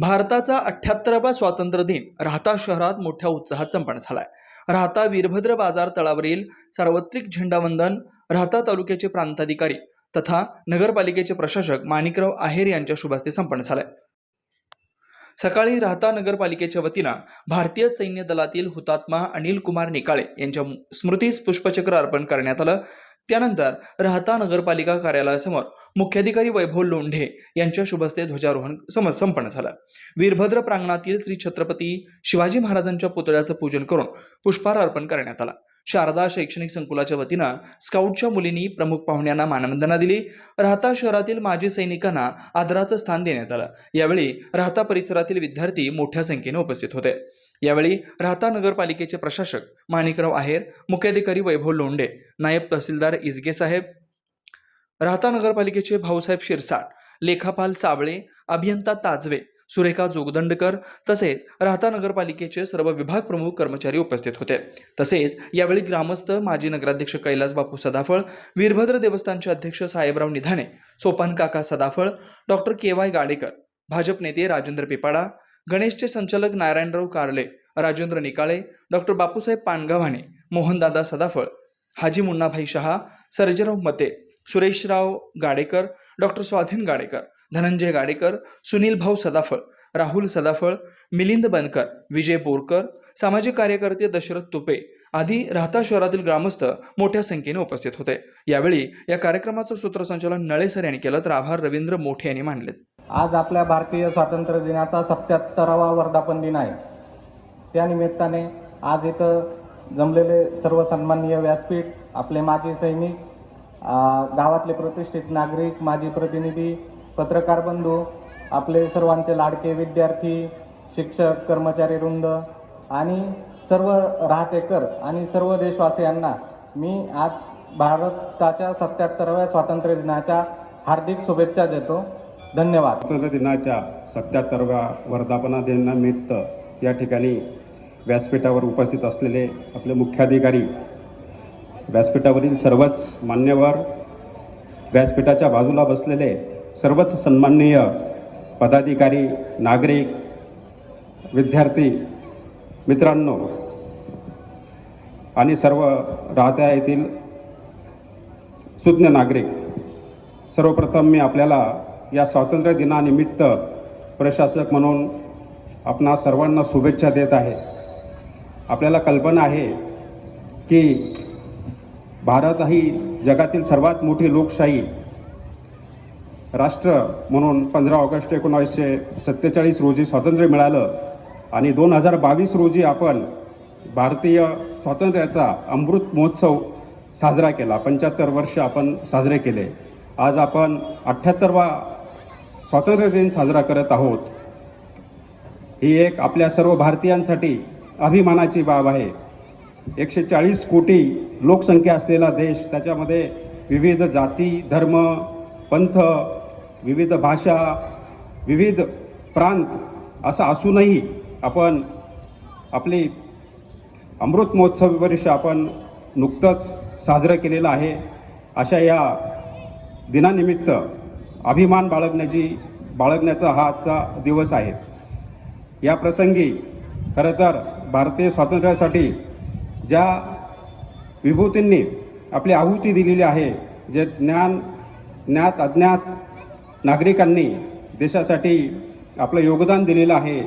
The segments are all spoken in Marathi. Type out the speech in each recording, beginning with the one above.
भारताचा अठ्याहत्तरावा स्वातंत्र्य दिन राहता शहरात मोठ्या उत्साहात संपन्न झालाय. राहता वीरभद्र बाजार तळावरील सार्वत्रिक झेंडावंदन राहता तालुक्याचे प्रांताधिकारी तथा नगरपालिकेचे प्रशासक माणिकराव आहेर यांच्या शुभास्ते संपन्न झालाय. सकाळी राहता नगरपालिकेच्या वतीनं भारतीय सैन्य दलातील हुतात्मा अनिल कुमार निकाळे यांच्या स्मृतीस पुष्पचक्र अर्पण करण्यात आलं. त्यानंतर राहता नगरपालिका कार्यालयासमोर मुख्याधिकारी वैभव लोंढे यांच्या शुभस्ते ध्वजारोहण सम संपन्न झालं. वीरभद्र प्रांगणातील श्री छत्रपती शिवाजी महाराजांच्या पुतळ्याचं पूजन करून पुष्पहार अर्पण करण्यात आला. शारदा शैक्षणिक संकुलाच्या वतीनं स्काउटच्या मुलींनी प्रमुख पाहुण्यांना मानवंदना दिली. राहता शहरातील माजी सैनिकांना आदराचं स्थान देण्यात आलं. यावेळी राहता परिसरातील विद्यार्थी मोठ्या संख्येने उपस्थित होते. यावेळी राहता नगरपालिकेचे प्रशासक माणिकराव आहेर मुख्याधिकारी वैभव लोंढे नायब तहसीलदार इजगे साहेब राहता नगरपालिकेचे भाऊसाहेब शिरसाट लेखापाल साबळे अभियंता ताजवे सुरेखा जोगदंडकर तसेच राहता नगरपालिकेचे सर्व विभाग प्रमुख कर्मचारी उपस्थित होते. तसेच यावेळी ग्रामस्थ माजी नगराध्यक्ष कैलास बापू सदाफळ वीरभद्र देवस्थानचे अध्यक्ष साहेबराव निधाने सोपान काका Sadaphal doctor K Y Gadekar Bhajap नेते राजेंद्र पिपाडा गणेशचे संचालक नारायणराव कारले राजेंद्र निकाळे डॉक्टर बापूसाहेब पानगव्हाणे मोहनदादा सदाफळ हाजी मुन्नाभाई शहा सर्जेराव मते सुरेशराव गाडेकर डॉक्टर स्वाधीन गाडेकर धनंजय गाडेकर सुनील भाऊ सदाफळ राहुल सदाफळ मिलिंद बनकर विजय बोरकर सामाजिक कार्यकर्ते दशरथ तुपे आदी राहता शहरातील ग्रामस्थ मोठ्या संख्येने उपस्थित होते. यावेळी या कार्यक्रमाचं सूत्रसंचालन नळेसर यांनी केलं तर आभार रवींद्र मोठे यांनी मानलेत. आज आपल्या भारतीय स्वातंत्र्य दिनाचा सत्याहत्तरावा वर्धापन दिन आहे. त्यानिमित्ताने आज इथं जमलेले सर्व सन्माननीय व्यासपीठ आपले माजी सैनिक गावातले प्रतिष्ठित नागरिक माजी प्रतिनिधी पत्रकार बंधू आपले सर्वांचे लाडके विद्यार्थी शिक्षक कर्मचारी वृंद आणि सर्व राहतेकर आणि सर्व देशवासियांना मी आज भारताच्या सत्याहत्तराव्या स्वातंत्र्य दिनाच्या हार्दिक शुभेच्छा देतो. धन्यवाद. स्वातंत्र्य दिनाच्या सत्याहत्तरव्या वर्धापना दिनानिमित्त या ठिकाणी व्यासपीठावर उपस्थित असलेले आपले मुख्याधिकारी व्यासपीठावरील सर्वच मान्यवर व्यासपीठाच्या बाजूला बसलेले सर्वच सन्माननीय पदाधिकारी नागरिक विद्यार्थी मित्रांनो आणि सर्व राहत्या येथील सुज्ञ नागरिक सर्वप्रथम मी आपल्याला या स्वातंत्र्य दिनानिमित्त प्रशासक म्हणून आपणा सर्वांना शुभेच्छा देत आहे. आपल्याला कल्पना आहे की भारत ही जगातील सर्वात मोठी लोकशाही राष्ट्र म्हणून पंधरा ऑगस्ट एकोणावीसशे सत्तेचाळीस रोजी स्वातंत्र्य मिळालं आणि दोन हजार बावीस रोजी आपण भारतीय स्वातंत्र्याचा अमृत महोत्सव साजरा केला. पंच्याहत्तर वर्ष आपण साजरे केले. आज आपण अठ्ठ्याहत्तरवा स्वातंत्र्य दिन साजरा करत आहोत. ही एक आपल्या सर्व भारतीयांसाठी अभिमानाची बाब आहे. एकशे चाळीस कोटी लोकसंख्या असलेला देश त्याच्यामध्ये विविध जाती धर्म पंथ विविध भाषा विविध प्रांत असं असूनही आपण आपली अमृत महोत्सवी वर्ष आपण नुकतंच साजरं केलेलं आहे. अशा या दिनानिमित्त अभिमान बाळगण्याची बाळगण्याचा हा आजचा दिवस आहे. या प्रसंगी खरं तर भारतीय स्वातंत्र्यासाठी ज्या विभूतींनी आपली आहुती दिलेली आहे जे ज्ञान ज्ञात अज्ञात नागरिकांनी देशासाठी आपलं योगदान दिलेलं आहे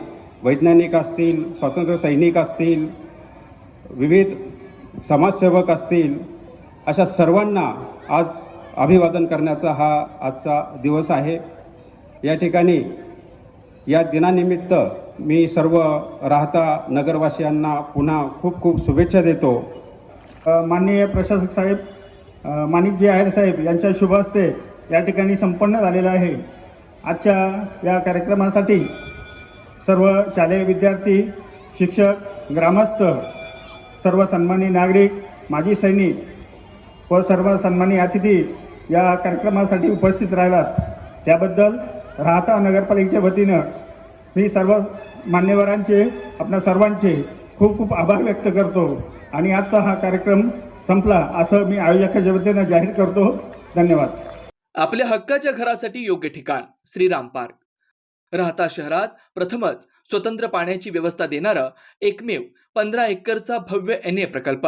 वैज्ञानिक असतील स्वातंत्र्य सैनिक असतील विविध समाजसेवक असतील अशा सर्वांना आज अभिवादन करण्याचा हा आजचा दिवस आहे. या ठिकाणी या दिनानिमित्त मी सर्व राहता नगरवासियांना पुन्हा खूप खूप शुभेच्छा देतो. माननीय प्रशासक साहेब माणिकजी आहेर साहेब यांच्या शुभ हस्ते या ठिकाणी संपन्न झालेलं आहे. आजच्या या कार्यक्रमासाठी सर्व शालेय विद्यार्थी शिक्षक ग्रामस्थ सर्व सन्मानी नागरिक माजी सैनिक व सर्व सन्मानी अतिथी या कार्यक्रमासाठी उपस्थित राहिलात. त्याबद्दल राहता नगरपालिकेच्या वतीनं मी सर्व मान्यवरांचे आपल्या सर्वांचे खूप खूप आभार व्यक्त करतो. आणि आजचा हा कार्यक्रम संपला असं मी आयोजकाच्या वतीनं जाहीर करतो. धन्यवाद. आपल्या हक्काच्या घरासाठी योग्य ठिकाण श्रीराम पार्क. राहता शहरात प्रथमच स्वतंत्र पाण्याची व्यवस्था देणारं एकमेव पंधरा एकरचा भव्य एन ए प्रकल्प.